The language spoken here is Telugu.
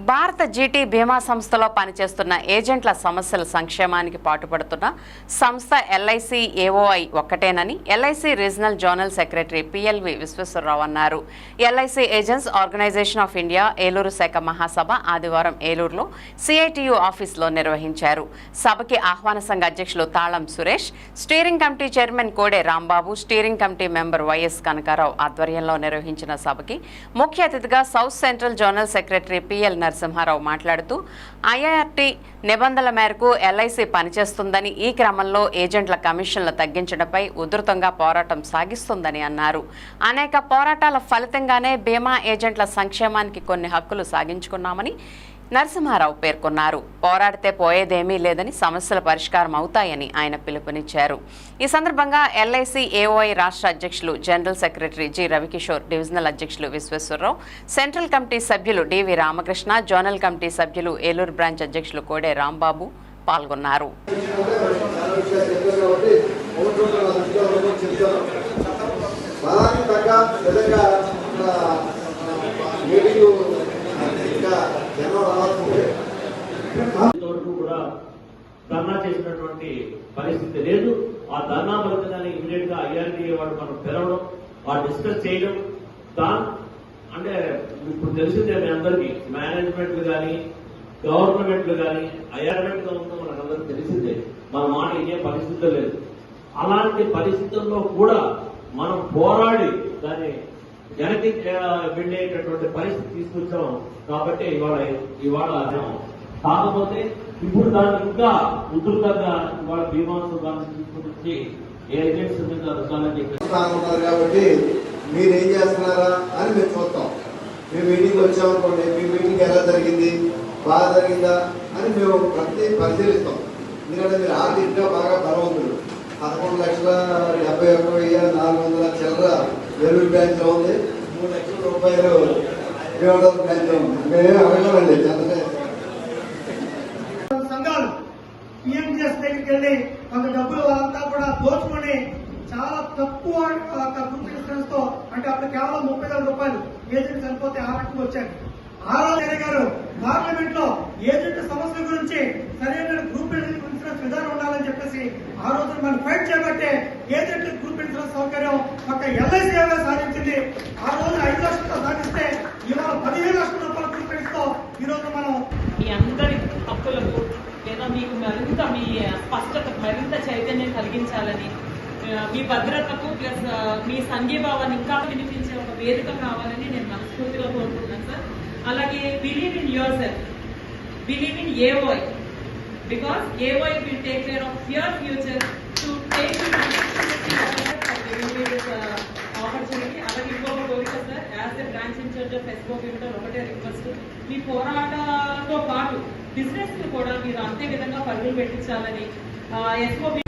భారత జీటీ బీమా సంస్థలో పనిచేస్తున్న ఏజెంట్ల సమస్యల సంక్షేమానికి పాటుపడుతున్న సంస్థ LIC AOI ఒక్కటేనని LIC regional zonal secretary PLV Visweswararao అన్నారు. LIC agents organisation of India Eluru శాఖ మహాసభ ఆదివారం ఏలూరులో సిఐటియు ఆఫీసులో నిర్వహించారు. సభకి ఆహ్వాన సంఘ అధ్యక్షులు తాళం Suresh steering committee chairman Kode Rambabu steering committee member YS Kanakarao ఆధ్వర్యంలో నిర్వహించిన సభకి ముఖ్య అతిథిగా south central zonal secretary PL Narasimharao మాట్లాడుతూ ఐఐఆర్టీ నిబంధనల మేరకు ఎల్ఐసి పనిచేస్తుందని ఈ క్రమంలో ఏజెంట్ల కమిషన్లు తగ్గించడంపై ఉధృతంగా పోరాటం సాగిస్తుందని అన్నారు. అనేక పోరాటాల ఫలితంగానే బీమా ఏజెంట్ల సంక్షేమానికి కొన్ని హక్కులు సాగించుకున్నామని నరసింహారావు పేర్కొన్నారు. పోరాడితే పోయేదేమీ లేదని సమస్యల పరిష్కారం అవుతాయని ఆయన పిలుపునిచ్చారు. ఈ సందర్భంగా ఎల్ఐసి ఏఓఐ రాష్ట్ర అధ్యక్షులు general secretary G Ravikishore divisional అధ్యక్షులు విశ్వేశ్వరరావు సెంట్రల్ కమిటీ సభ్యులు డివి రామకృష్ణ జోనల్ కమిటీ సభ్యులు ఏలూరు బ్రాంచ్ అధ్యక్షులు కోడే రాంబాబు పాల్గొన్నారు. మీటింగ్ ఇంతవరకు కూడా ధర్నా చేసినటువంటి పరిస్థితి లేదు. ఆ ధర్నా ఫలితంగానే ఇమీడియట్గా ఐఆర్డీఏ వాళ్ళు మనం పిలవడం వాళ్ళు డిస్కస్ చేయడం దాని అంటే ఇప్పుడు తెలిసిందే మీ అందరికీ మేనేజ్మెంట్లు కానీ గవర్నమెంట్లు కానీ ఐఆర్మెంట్గా ఉందో మనకు అందరికీ తెలిసిందే మన మాట ఇదే పరిస్థితి లేదు. అలాంటి పరిస్థితుల్లో కూడా మనం పోరాడి దాన్ని వెనక్కి వెళ్ళేటటువంటి పరిస్థితి తీసుకొచ్చాం. కాబట్టి ఇవాళ ఇవాళ కాకపోతే ఇప్పుడు దాన్ని ఇంకా ఉధృతంగా ఇవాళ బీమాసు తీసుకుని వచ్చి ఏజెంట్స్ మీద కాబట్టి మీరు ఏం చేస్తున్నారా అని మేము చూస్తాం. మేము మీటింగ్ వచ్చామనుకోండి మీ మీటింగ్ ఎలా జరిగింది? బాగా జరిగిందా? అని మేము ప్రతి పరిశీలిస్తాం. ఎందుకంటే మీరు ఆర్థికంగా బాగా బలవంతులు. పదకొండు లక్షల డెబ్బై ఒక్క వెయ్యి నాలుగు వందల చిల్లర వెలుగు బ్యాంక్లో ఉంది. మూడు లక్షల రూపాయలు శ్రీవాడల బ్యాంక్లో ఉంది. మేమేం అడగలండి పిఎంజిఎస్ దగ్గరికి వెళ్ళి కొంత డబ్బులు వాళ్ళంతా కూడా దోచుకొని చాలా తక్కువ గ్రూప్ ఇన్సూరెన్స్తో అంటే అప్పుడు కేవలం ముప్పై వేల రూపాయలు ఏజెంట్ చనిపోతే ఆ రకంగా వచ్చారు. ఆరాధన గారు పార్లమెంట్లో ఏజెంట్ సమస్య గురించి సరైన గ్రూప్ ఇన్సూరెన్స్ విధానం ఉండాలని చెప్పేసి ఆ రోజు మనం ఫైట్ చేయబట్టే ఏజెంట్ గ్రూప్ ఇన్సూరెన్స్ సౌకర్యం ఒక ఎల్ఐసి సాధించింది ఆ రోజు ఐదు లక్షలతో సాధిస్తే ఇవాళ పదిహేను లక్షలు రూపాయల గ్రూప్ ఇన్సూరెన్స్తో ఈ రోజు మనం మీ అందరి హక్కులకు లేదా మీకు మరింత మీ స్పష్టత మరింత చైతన్యం కలిగించాలని మీ భద్రతకు ప్లస్ మీ సంఘీభావాన్ని ఇంకా వినిపించే ఒక వేదిక కావాలని నేను మనస్ఫూర్తిగా కోరుకుంటున్నాను సార్. అలాగే believe in yourself believe in AOI because AOI will take care of your future to take opportunity అలాగే ఇంకొక కోరిక sir as a branch incharge of ఎస్బో ఒకటే రిక్వెస్ట్ మీ పోరాట బిజినెస్ కూడా మీరు అంతే విధంగా పరుగులు పెట్టించాలని ఎస్ఓబి